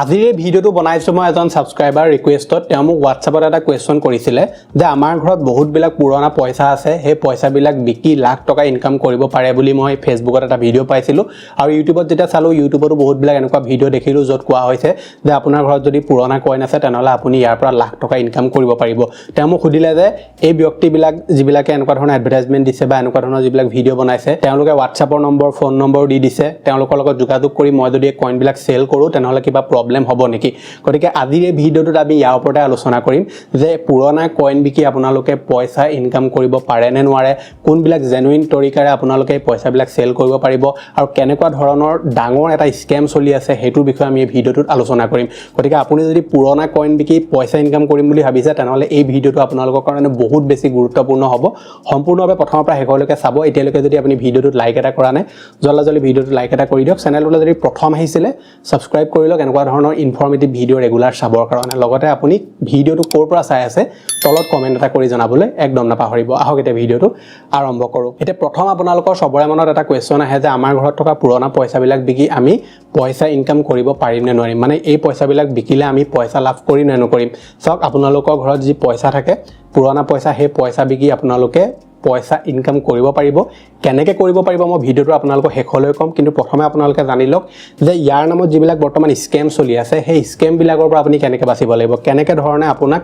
আজিৰ এই ভিডিঅ'টো বনাইছোঁ মই এজন ছাবস্ক্ৰাইবাৰ ৰিকুৱেষ্টত তেওঁ মোক হোৱাটছআপত এটা কুৱেশ্যন কৰিছিলে যে আমাৰ ঘৰত বহুতবিলাক পুৰণা পইচা আছে, সেই পইচাবিলাক বিকি লাখ টকা ইনকাম কৰিব পাৰে বুলি মই ফেচবুকত এটা ভিডিঅ' পাইছিলোঁ। আৰু ইউটিউবত যেতিয়া চালোঁ ইউটিউবতো বহুতবিলাক এনেকুৱা ভিডিঅ' দেখিলোঁ য'ত কোৱা হৈছে যে আপোনাৰ ঘৰত যদি পুৰণা কইন আছে, তেনেহ'লে আপুনি ইয়াৰ পৰা লাখ টকা ইনকাম কৰিব পাৰিব। তেওঁ মোক সুধিলে যে এই ব্যক্তিবিলাক যিবিলাকে এনেকুৱা ধৰণৰ এডভাৰটাইজমেণ্ট দিছে বা এনেকুৱা ধৰণৰ যিবিলাক ভিডিঅ' বনাইছে, তেওঁলোকে হোৱাটছআপৰ নম্বৰ ফোন নম্বৰ দি দিছে। তেওঁলোকৰ লগত যোগাযোগ কৰি মই যদি এই কইনবিলাক চেল কৰোঁ, তেনেহ'লে কিবা প্ৰব্লেম হ'ব নেকি? গতিকে আজিৰ এই ভিডিঅ'টোত আমি ইয়াৰ ওপৰতে আলোচনা কৰিম যে পুৰণা কইন বিকি আপোনালোকে পইচা ইনকাম কৰিব পাৰে নে নোৱাৰে, কোনবিলাক জেনুইন তৰিকাৰে আপোনালোকে এই পইচাবিলাক চেল কৰিব পাৰিব, আৰু কেনেকুৱা ধৰণৰ ডাঙৰ এটা স্কেম চলি আছে সেইটোৰ বিষয়ে আমি এই ভিডিঅ'টোত আলোচনা কৰিম। গতিকে আপুনি যদি পুৰণা কইন বিকি পইচা ইনকাম কৰিম বুলি ভাবিছে, তেনেহ'লে এই ভিডিঅ'টো আপোনালোকৰ কাৰণে বহুত বেছি গুৰুত্বপূৰ্ণ হ'ব। সম্পূৰ্ণভাৱে প্ৰথমৰ পৰা শেষলৈকে চাব, এতিয়ালৈকে যদি আপুনি ভিডিঅ'টোত লাইক এটা কৰা নাই, জল্দি জল্দি ভিডিঅ'টোত লাইক এটা কৰি দিয়ক। চেনেলটোলৈ যদি প্ৰথম আহিছিলে ছাবস্ক্ৰাইব কৰি লওক। এনেকুৱা ধৰণৰ ইনফৰ্মেটিভ ভিডিঅ' ৰেগুলাৰ চাবৰ কাৰণে। লগতে আপুনি ভিডিঅ'টো ক'ৰ পৰা চাই আছে, তলত কমেণ্ট এটা কৰি জনাবলৈ একদম নাপাহৰিব। আহক এতিয়া ভিডিঅ'টো আৰম্ভ কৰোঁ। এতিয়া প্ৰথম আপোনালোকৰ চবৰে মনত এটা কুৱেশ্যন আহে যে, আমাৰ ঘৰত থকা পুৰণা পইচাবিলাক বিকি আমি পইচা ইনকাম কৰিব পাৰিম নে নোৱাৰিম? মানে এই পইচাবিলাক বিকিলে আমি পইচা লাভ কৰিম নে নকৰিম? চাওক, আপোনালোকৰ ঘৰত যি পইচা থাকে, পুৰণা পইচা, সেই পইচা বিকি আপোনালোকে পইচা ইনকাম কৰিব পাৰিব। কেনেকৈ কৰিব পাৰিব মই ভিডিঅ'টো আপোনালোকক শেষলৈ ক'ম, কিন্তু প্ৰথমে আপোনালোকে জানি লওক যে ইয়াৰ নামত যিবিলাক বৰ্তমান স্কেম চলি আছে, সেই স্কেমবিলাকৰ পৰা আপুনি কেনেকৈ বাচিব লাগিব, কেনেকৈ ধৰণে আপোনাক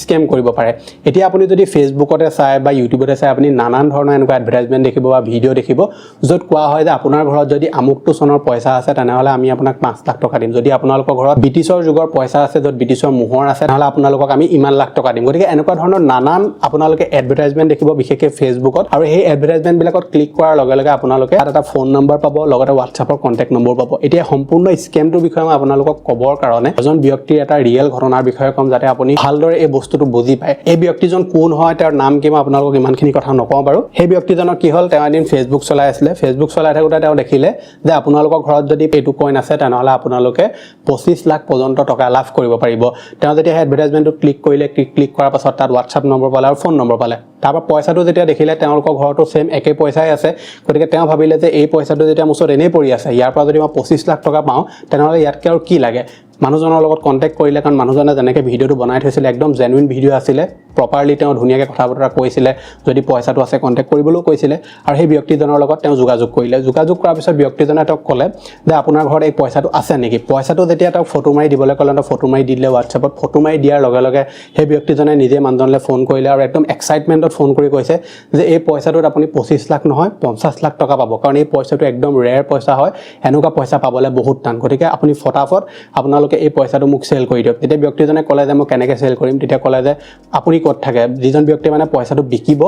স্কেম কৰিব পাৰে। এতিয়া আপুনি যদি ফেচবুকতে চাই বা ইউটিউবতে চাই আপুনি নানান ধৰণৰ এনেকুৱা এডভাৰটাইজমেণ্ট দেখিব বা ভিডিঅ' দেখিব, য'ত কোৱা হয় যে আপোনাৰ ঘৰত যদি আমুকটো চনৰ পইচা আছে, তেনেহ'লে আমি আপোনাক পাঁচ লাখ টকা দিম। যদি আপোনালোকৰ ঘৰত ব্ৰিটিছৰ যুগৰ পইচা আছে, য'ত ব্ৰিটিছৰ মোহৰ আছে, তেনেহ'লে আপোনালোকক আমি ইমান লাখ টকা দিম। গতিকে এনেকুৱা ধৰণৰ নানান আপোনালোকে এডভাৰটাইজমেণ্ট দেখিব, বিশেষকৈ ফেচবুকত আৰু সেই এডভাৰটাইজমেণ্টবিলাকত ক্লিক কৰাৰ লগে লগে আপোনালোকে তাত এটা ফোন নম্বৰ পাব, লগতে হোৱাটছআপৰ কণ্টেক্ট নম্বৰ পাব। এতিয়া সম্পূৰ্ণ স্কেমটোৰ বিষয়ে মই আপোনালোকক ক'বৰ কাৰণে এজন ব্যক্তিৰ এটা ৰিয়েল ঘটনাৰ বিষয়ে ক'ম যাতে আপুনি ভালদৰে এই বস্তুটো বুজি পায়। এই ব্যক্তিজন কোন হয়, তেওঁৰ নাম কি, মই আপোনালোকক ইমানখিনি কথা নকওঁ বাৰু। সেই ব্যক্তিজনৰ কি হ'ল, তেওঁ এদিন ফেচবুক চলাই আছিলে। ফেচবুক চলাই থাকোঁতে তেওঁ দেখিলে যে আপোনালোকৰ ঘৰত যদি এইটো কইন আছে, তেনেহ'লে আপোনালোকে পঁচিছ লাখ পৰ্যন্ত টকা লাভ কৰিব পাৰিব। তেওঁ যেতিয়া এডভাৰটাইজমেণ্টটো ক্লিক কৰিলে ক্লিক ক্লিক কৰাৰ পাছত তাত হোৱাটছআপ নম্বৰ পালে আৰু ফোন নম্বৰ পালে। তাৰপৰা পইচাটো যেতিয়া দেখিলে তেওঁলোকৰ ঘৰতো ছেইম একে পইচাই আছে গতিকে তেওঁ ভাবিলে যে এই পইচাটো যেতিয়া মোৰ ওচৰত এনেই পৰি আছে ইয়াৰ পৰা যদি মই পঁচিছ লাখ টকা পাওঁ তেনেহ'লে ইয়াতকৈ আৰু কি লাগে? মানুহজনৰ লগত কণ্টেক্ট কৰিলে কাৰণ মানুহজনে যেনেকৈ ভিডিঅ'টো বনাই থৈছিলে একদম জেনুইন ভিডিঅ' আছিলে প্ৰপাৰলি তেওঁ ধুনীয়াকৈ কথা বতৰা কৈছিলে যদি পইচাটো আছে কণ্টেক্ট কৰিবলৈও কৈছিলে আৰু সেই ব্যক্তিজনৰ লগত তেওঁ যোগাযোগ কৰিলে। যোগাযোগ কৰাৰ পিছত ব্যক্তিজনে তেওঁক ক'লে যে আপোনাৰ ঘৰত এই পইচাটো আছে নেকি? পইচাটো যেতিয়া তেওঁক ফটো মাৰি দিবলৈ ক'লে তেওঁ ফটো মাৰি দি দিলে হোৱাটছএপত ফটো মাৰি দিয়াৰ লগে লগে সেই ব্যক্তিজনে নিজে মানুহজনলৈ ফোন কৰিলে আৰু একদম এক্সাইটমেণ্টত ফোন কৰি কৈছে যে এই পইচাটোত আপুনি পঁচিছ লাখ নহয় পঞ্চাছ লাখ টকা পাব। কাৰণ এই পইচাটো একদম ৰেয়াৰ পইচা হয়। এনেকুৱা পইচা পাবলৈ বহুত টান। গতিকে আপুনি ফটাফট আপোনালোকে এই পইচাটো মোক চেল কৰি দিয়ক। তেতিয়া ব্যক্তিজনে ক'লে যে, মই কেনেকৈ চেল কৰিম? তেতিয়া ক'লে যে, আপুনি ক'ত থাকে? যিজন ব্যক্তিয়ে মানে পইচাটো বিকিব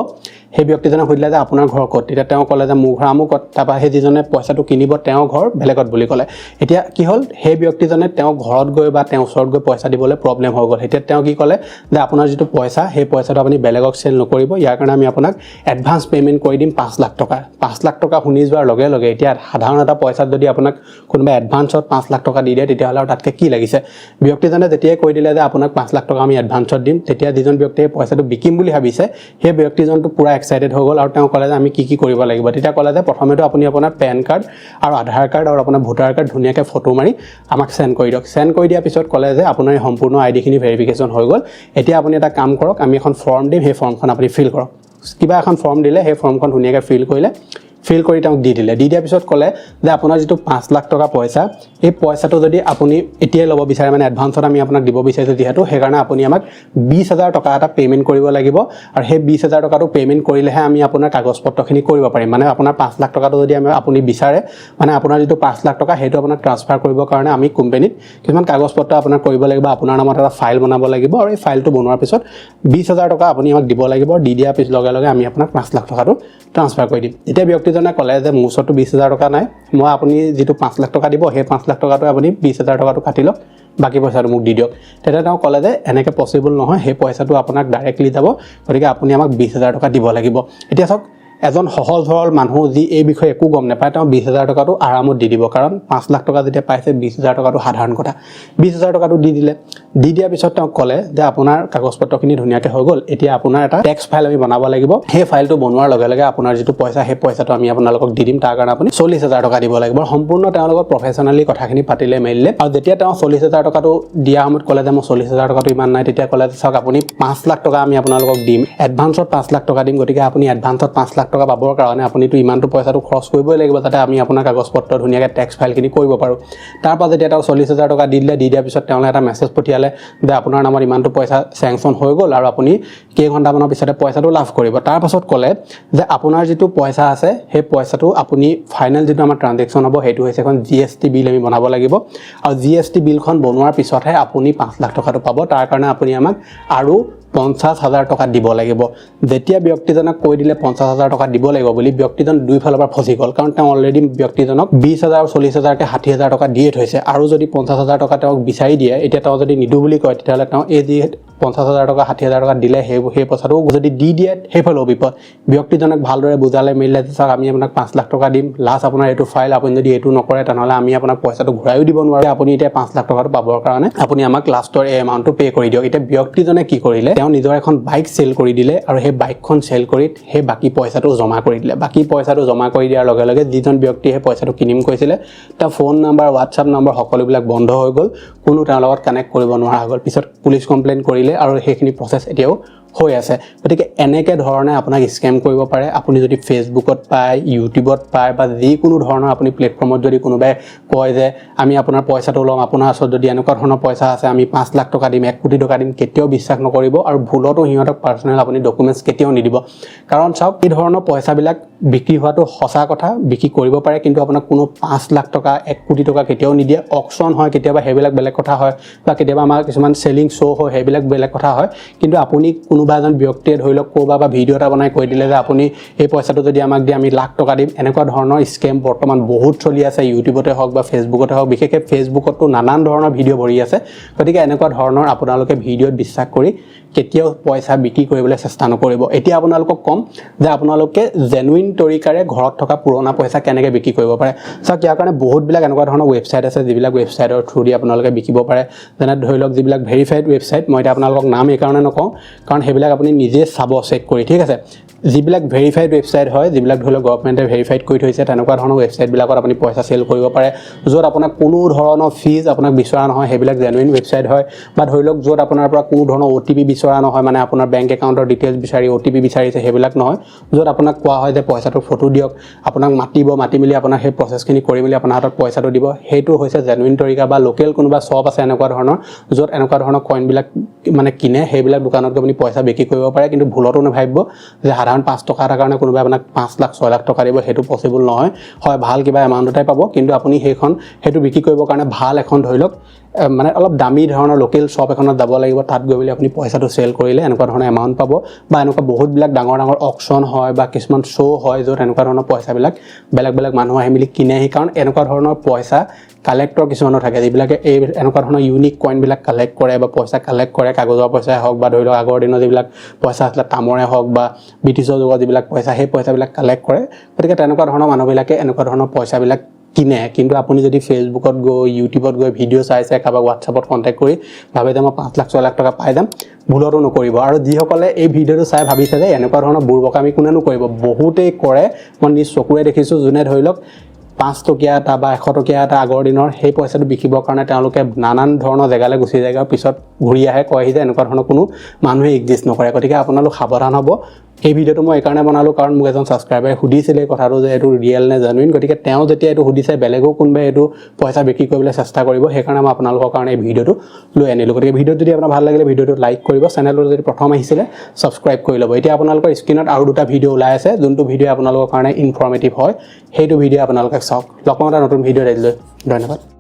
সেই ব্যক্তিজনে সুধিলে যে আপোনাৰ ঘৰ ক'ত? তেতিয়া তেওঁ ক'লে যে মোৰ ঘৰ আমুকত। তাৰপৰা সেই যিজনে পইচাটো কিনিব তেওঁৰ ঘৰ বেলেগত বুলি ক'লে। এতিয়া কি হ'ল? সেই ব্যক্তিজনে তেওঁ ঘৰত গৈ বা তেওঁৰ ওচৰত গৈ পইচা দিবলৈ প্ৰব্লেম হৈ গ'ল। এতিয়া তেওঁ কি ক'লে? যে আপোনাৰ যিটো পইচা, সেই পইচাটো আপুনি বেলেগক চেল নকৰিব। ইয়াৰ কাৰণে আমি আপোনাক এডভান্স পে'মেণ্ট কৰি দিম পাঁচ লাখ টকা। পাঁচ লাখ টকা শুনি যোৱাৰ লগে লগে এতিয়া সাধাৰণ এটা পইচাত যদি আপোনাক কোনোবা এডভান্সত পাঁচ লাখ টকা দি দিয়ে, তেতিয়াহ'লে আৰু তাতকৈ কি লাগিছে? ব্যক্তিজনে যেতিয়াই কৈ দিলে যে আপোনাক পাঁচ লাখ টকা আমি এডভান্সত দিম, তেতিয়া যিজন ব্যক্তিয়ে পইচাটো বিকিম বুলি ভাবিছে, সেই ব্যক্তিজনটো পূৰা এক্সাইটেড হৈ গ'ল আৰু তেওঁ ক'লে যে আমি কি কি কৰিব লাগিব। তেতিয়া ক'লে যে প্ৰথমেতো আপুনি আপোনাৰ পেন কাৰ্ড আৰু আধাৰ কাৰ্ড আৰু আপোনাৰ ভোটাৰ কাৰ্ড ধুনীয়াকৈ ফটো মাৰি আমাক চেণ্ড কৰি দিয়ক। চেণ্ড কৰি দিয়াৰ পিছত ক'লে যে আপোনাৰ সম্পূৰ্ণ আই ডিখিনি ভেৰিফিকেশ্যন হৈ গ'ল। এতিয়া আপুনি এটা কাম কৰক, আমি এখন ফৰ্ম দিম, সেই ফৰ্মখন আপুনি ফিল কৰক। কিবা এখন ফৰ্ম দিলে সেই ফৰ্মখন ধুনীয়াকৈ ফিল কৰিলে। ফিল কৰি তেওঁক দি দিলে। দি দিয়াৰ পিছত ক'লে যে আপোনাৰ যিটো পাঁচ লাখ টকা পইচা, এই পইচাটো যদি আপুনি এতিয়াই ল'ব বিচাৰে মানে এডভান্সত আমি আপোনাক দিব বিচাৰিছোঁ যিহেতু, সেইকাৰণে আপুনি আমাক বিছ হাজাৰ টকা এটা পে'মেণ্ট কৰিব লাগিব আৰু সেই বিছ হাজাৰ টকাটো পে'মেণ্ট কৰিলেহে আমি আপোনাৰ কাগজ পত্ৰখিনি কৰিব পাৰিম। মানে আপোনাৰ পাঁচ লাখ টকাটো যদি আমি আপুনি বিচাৰে মানে আপোনাৰ যিটো পাঁচ লাখ টকা, সেইটো আপোনাক ট্ৰান্সফাৰ কৰিবৰ কাৰণে আমি কোম্পেনীত কিছুমান কাগজ পত্ৰ আপোনাক কৰিব লাগিব, আপোনাৰ নামত এটা ফাইল বনাব লাগিব আৰু এই ফাইলটো বনোৱাৰ পিছত বিছ হাজাৰ টকা আপুনি আমাক দিব লাগিব। দি দিয়াৰ পিছত লগে লগে আমি আপোনাক পাঁচ লাখ টকাটো ট্ৰান্সফাৰ কৰি দিম। এতিয়া ব্যক্তিজনে ক'লে যে মোৰ ওচৰতো বিছ হাজাৰ টকা নাই মই আপুনি যিটো পাঁচ লাখ টকা দিব সেই পাঁচ লাখ টকাটো আপুনি বিছ হাজাৰ টকাটো কাটি লওক বাকী পইচাটো মোক দি দিয়ক। তেতিয়া তেওঁ ক'লে যে এনেকৈ পচিবল নহয় সেই পইচাটো আপোনাক ডাইৰেক্টলি যাব গতিকে আপুনি আমাক বিছ হাজাৰ টকা দিব লাগিব। এতিয়া চাওক এজন সহজ সৰল মানুহ যি এই বিষয়ে একো গম নাপায়, তেওঁ বিছ হাজাৰ টকাটো আৰামত দি দিব। কাৰণ পাঁচ লাখ টকা যেতিয়া পাইছে বিছ হাজাৰ টকাটো সাধাৰণ কথা। বিছ হাজাৰ টকাটো দি দিলে। দি দিয়াৰ পিছত তেওঁক ক'লে যে আপোনাৰ কাগজ পত্ৰখিনি ধুনীয়াকৈ হৈ গ'ল। এতিয়া আপোনাৰ এটা টেক্স ফাইল আমি বনাব লাগিব। সেই ফাইলটো বনোৱাৰ লগে লগে আপোনাৰ যিটো পইচা, সেই পইচাটো আমি আপোনালোকক দি দিম। তাৰ কাৰণে আপুনি চল্লিছ হাজাৰ টকা দিব লাগিব। সম্পূৰ্ণ তেওঁৰ লগত প্ৰফেচনেলি কথাখিনি পাতিলে, মেলিলে। আৰু যেতিয়া তেওঁ চল্লিছ হাজাৰ টকাটো দিয়া সময়ত ক'লে যে মই চল্লিছ হাজাৰ টকাটো ইমান নাই, তেতিয়া ক'লে যে চাওক, আপুনি পাঁচ লাখ টকা আমি আপোনালোকক দিম। এডভান্সত পাঁচ লাখ টকা দিম। গতিকে আপুনি এডভান্সত পাঁচ লাখ টকা পাবৰ কাৰণে আপুনিতো ইমানটো পইচাটো খৰচ কৰিবই লাগিব যাতে আমি আপোনাৰ কাগজ পত্ৰ ধুনীয়াকৈ টেক্স ফাইলখিনি কৰিব পাৰোঁ। তাৰপৰা যেতিয়া তেওঁ চল্লিছ হাজাৰ টকা দি দিলে, দি দিয়াৰ পিছত তেওঁলৈ এটা মেছেজ পঠিয়ালে যে আপোনাৰ নামত ইমানটো পইচা চেংচন হৈ গ'ল আৰু আপুনি কেইঘণ্টামানৰ পিছতে পইচাটো লাভ কৰিব। তাৰপাছত ক'লে যে আপোনাৰ যিটো পইচা আছে, সেই পইচাটো আপুনি ফাইনেল যিটো আমাৰ ট্ৰানজেকশ্যন হ'ব, সেইটো হৈছে এখন জি এছ টি বিল আমি বনাব লাগিব। আৰু জি এছ টি বিলখন বনোৱাৰ পিছতহে আপুনি পাঁচ লাখ টকাটো পাব। তাৰ কাৰণে আপুনি আমাক আৰু পঞ্চাছ হাজাৰ টকা দিব লাগিব। যেতিয়া ব্যক্তিজনক কৈ দিলে পঞ্চাছ হাজাৰ টকা দিব লাগিব বুলি ব্যক্তিজন দুইফালৰ পৰা ফচি গ'ল। কাৰণ তেওঁ অলৰেডি ব্যক্তিজনক বিছ হাজাৰ চল্লিছ হাজাৰকৈ ষাঠি হাজাৰ টকা দিয়ে থৈছে। আৰু যদি পঞ্চাছ হাজাৰ টকা তেওঁক বিচাৰি দিয়ে, এতিয়া তেওঁ যদি নিদিওঁ বুলি কয়, তেতিয়াহ'লে তেওঁ এই যি পঞ্চাছ হাজাৰ টকা, ষাঠি হাজাৰ টকা দিলে, সেই সেই পইচাটো যদি দি দিয়ে, সেইফালেও বিপদ। ব্যক্তিজনক ভালদৰে বুজালে, মেলিলে যে চাওক আমি আপোনাক পাঁচ লাখ টকা দিম। লাষ্ট আপোনাৰ এইটো ফাইল, আপুনি যদি এইটো নকৰে, তেনেহ'লে আমি আপোনাক পইচাটো ঘূৰাইও দিব নোৱাৰোঁ। আপুনি এতিয়া পাঁচ লাখ টকাটো পাবৰ কাৰণে আপুনি আমাক লাষ্টৰ এই এমাউণ্টটো পে' কৰি দিয়ক। এতিয়া ব্যক্তিজনে কি কৰিলে? তেওঁ নিজৰ এখন বাইক চেল কৰি দিলে আৰু সেই বাইকখন চেল কৰি সেই বাকী পইচাটো জমা কৰি দিলে। বাকী পইচাটো জমা কৰি দিয়াৰ লগে লগে যিজন ব্যক্তিয়ে সেই পইচাটো কিনিম কৈছিলে তেওঁ ফোন নাম্বাৰ হোৱাটছআপ নম্বৰ সকলোবিলাক বন্ধ হৈ গ'ল। কোনো তেওঁৰ লগত কানেক্ট কৰিব নোৱাৰা হৈ গ'ল। পিছত পুলিচ কমপ্লেইন কৰিলে আৰু সেইখিনি প্ৰচেছ এতিয়াও হৈ আছে। গতিকে এনেকৈ ধৰণে আপোনাক স্কেম কৰিব পাৰে। আপুনি যদি ফেচবুকত পায় ইউটিউবত পায় বা যিকোনো ধৰণৰ আপুনি প্লেটফৰ্মত যদি কোনোবাই কয় যে, আমি আপোনাৰ পইচাটো ল'ম, আপোনাৰ ওচৰত যদি এনেকুৱা ধৰণৰ পইচা আছে, আমি পাঁচ লাখ টকা দিম, এক কোটি টকা দিম, কেতিয়াও বিশ্বাস নকৰিব আৰু ভুলতো সিহঁতক পাৰ্চনেল আপুনি ডকুমেণ্টছ কেতিয়াও নিদিব। কাৰণ চাওক, এই ধৰণৰ পইচাবিলাক বিক্ৰী হোৱাটো সঁচা কথা, বিক্ৰী কৰিব পাৰে, কিন্তু আপোনাক কোনো পাঁচ লাখ টকা, এক কোটি টকা কেতিয়াও নিদিয়ে। অকশ্যন হয় কেতিয়াবা, সেইবিলাক বেলেগ কথা হয়, বা কেতিয়াবা আমাৰ কিছুমান চেলিং শ্ব' হয়, সেইবিলাক বেলেগ কথা হয়। কিন্তু আপুনি কোনোবা এজন ব্যক্তিয়ে ধৰি লওক, ক'ৰবাৰ বা ভিডিঅ' এটা বনাই কৈ দিলে যে আপুনি এই পইচাটো যদি আমাক দিয়ে, আমি লাখ টকা দিম। এনেকুৱা ধৰণৰ স্কেম বৰ্তমান বহুত চলি আছে ইউটিউবতে হওক বা ফেচবুকতে হওক। বিশেষকৈ ফেচবুকতো নানান ধৰণৰ ভিডিঅ' ভৰি আছে। গতিকে এনেকুৱা ধৰণৰ আপোনালোকে ভিডিঅ'ত বিশ্বাস কৰি কেতিয়াও পইচা বিক্ৰী কৰিবলৈ চেষ্টা নকৰিব। এতিয়া আপোনালোকক ক'ম যে আপোনালোকে জেনুইন তৰিকাৰে ঘৰত থকা পুৰণা পইচা কেনেকৈ বিক্ৰী কৰিব পাৰে। চাওক, ইয়াৰ কাৰণে বহুতবিলাক এনেকুৱা ধৰণৰ ৱেবছাইট আছে, যিবিলাক ৱেবছাইটৰ থ্ৰুদি আপোনালোকে বিকিব পাৰে। যেনে ধৰি লওক, যিবিলাক ভেৰিফাইড ৱেবছাইট মই এতিয়া আপোনালোকক নাম এইকাৰণে নকওঁ। কাৰণ সেইবিলাক আপুনি নিজে চাব চেক কৰি ঠিক আছে? যিবিলাক ভেৰিফাইড ৱেবছাইট হয় যিবিলাক ধৰি লওক গভৰ্ণমেণ্টে ভেৰিফাইড কৰি থৈছে তেনেকুৱা ধৰণৰ ৱেবছাইটবিলাকত আপুনি পইচা চেল কৰিব পাৰে য'ত আপোনাক কোনো ধৰণৰ ফিজ আপোনাক বিচৰা নহয় সেইবিলাক জেনুইন ৱেবছাইট হয় বা ধৰি লওক য'ত আপোনাৰ পৰা কোনো ধৰণৰ অ' টি পি বিচৰা নহয় মানে আপোনাৰ বেংক একাউণ্টৰ ডিটেইলছ বিচাৰি অ' টি পি বিচাৰিছে সেইবিলাক নহয় য'ত আপোনাক কোৱা হয় যে পইচাটো ফটো দিয়ক আপোনাক মাতিব মাতি মেলি আপোনাক সেই প্ৰচেছখিনি কৰি মেলি আপোনাৰ হাতত পইচাটো দিব সেইটো হৈছে জেনুইন তৰিকা বা লোকেল কোনোবা শ্বপ আছে এনেকুৱা ধৰণৰ য'ত এনেকুৱা ধৰণৰ কইনবিলাক মানে কিনে সেইবিলাক দোকানত গৈ আপুনি পইচা বিক্ৰী কৰিব পাৰে কিন্তু ভুলতো নাভাবিব যে সাধাৰণ পাঁচ টকা এটাৰ কাৰণে কোনোবাই আপোনাক পাঁচ লাখ, ছয় লাখ টকা দিব, সেইটো পচিবল নহয়। হয়, ভালো কিবা এমাউণ্ট এটাই পাব, কিন্তু আপুনি সেইখন, সেইটো বিক্ৰী কৰিবৰ কাৰণে ভালো এখন ধৰি লওক মানে অলপ দামী ধৰণৰ লোকেল শ্বপ এখনত যাব লাগিব, তাত গৈ মেলি আপুনি পইচাটো চেল কৰিলে এনেকুৱা ধৰণৰ এমাউণ্ট পাব। বা এনেকুৱা বহুতবিলাক ডাঙৰ ডাঙৰ অকশ্যন হয় বা কিছুমান শ্ব' হয় য'ত এনেকুৱা ধৰণৰ পইচাবিলাক বেলেগ বেলেগ মানুহ আহি মেলি কিনেহি কাৰণ এনেকুৱা ধৰণৰ পইচা কালেক্টৰ কিছুমানো থাকে, যিবিলাকে এই এনেকুৱা ধৰণৰ ইউনিক কইনবিলাক কালেক্ট কৰে বা পইচা কালেক্ট কৰে, কাগজৰ পইচাই হওক বা ধৰি লওক আগৰ দিনৰ যিবিলাক পইচা আছিলে, তামৰে হওক বা ব্ৰিটিছৰ যুগৰ যিবিলাক পইচা, সেই পইচাবিলাক কালেক্ট কৰে। গতিকে তেনেকুৱা ধৰণৰ মানুহবিলাকে এনেকুৱা ধৰণৰ পইচাবিলাক কিনে, কিন্তু আপুনি যদি ফেচবুকত গৈ ইউটিউবত গৈ ভিডিঅ' চাইছে কাৰোবাক হোৱাটছআপত কণ্টেক্ট কৰি ভাবে যে মই পাঁচ লাখ, ছয় লাখ টকা পাই যাম, ভুলতো নকৰিব। আৰু যিসকলে এই ভিডিঅ'টো চাই ভাবিছে যে এনেকুৱা ধৰণৰ বুৰ্বকামি কোনেনো কৰিব? বহুতেই কৰে। মই নিজ চকুৰে দেখিছোঁ যোনে ধৰি লওক পাঁচ টকীয়া এটা বা এশ টকীয়া এটা আগৰ দিনৰ সেই পইচাটো বিকিবৰ কাৰণে তেওঁলোকে নানান ধৰণৰ জেগালৈ গুচি যায়। আৰু পিছত ঘূৰি আহে কয়হি যে এনেকুৱা ধৰণৰ কোনো মানুহে এক্সিষ্ট নকৰে। গতিকে আপোনালোক সাৱধান হ'ব। এই ভিডিঅ'টো মই এইকাৰণে বনালোঁ কাৰণ মোক এজন ছাবস্ক্ৰাইবাৰে সুধিছিলে কথাটো যে এইটো ৰিয়েল নে জেনুইন গতিকে তেওঁ যেতিয়া এইটো সুধিছে, বেলেগো কোনোবাই এইটো পইচা বিক্ৰী কৰিবলৈ চেষ্টা কৰিব, সেইকাৰণে মই আপোনালোকৰ কাৰণে এই ভিডিঅ'টো লৈ আনিলোঁ। গতিকে ভিডিঅ'ত যদি আপোনাৰ ভালো লাগিলে, ভিডিঅ'টো লাইক কৰিব চেনেলটো যদি প্ৰথম আহিছিলে ছাবস্ক্ৰাইব কৰি ল'ব। এতিয়া আপোনালোকৰ স্ক্ৰীণত আৰু দুটা ভিডিঅ' ওলাই আছে, যোনটো ভিডিঅ' আপোনালোকৰ কাৰণে ইনফৰ্মেটিভ হয়, সেইটো ভিডিঅ' আপোনালোকে চাওক। লগ পাওঁ এটা নতুন ভিডিঅ' লৈ ধন্যবাদ।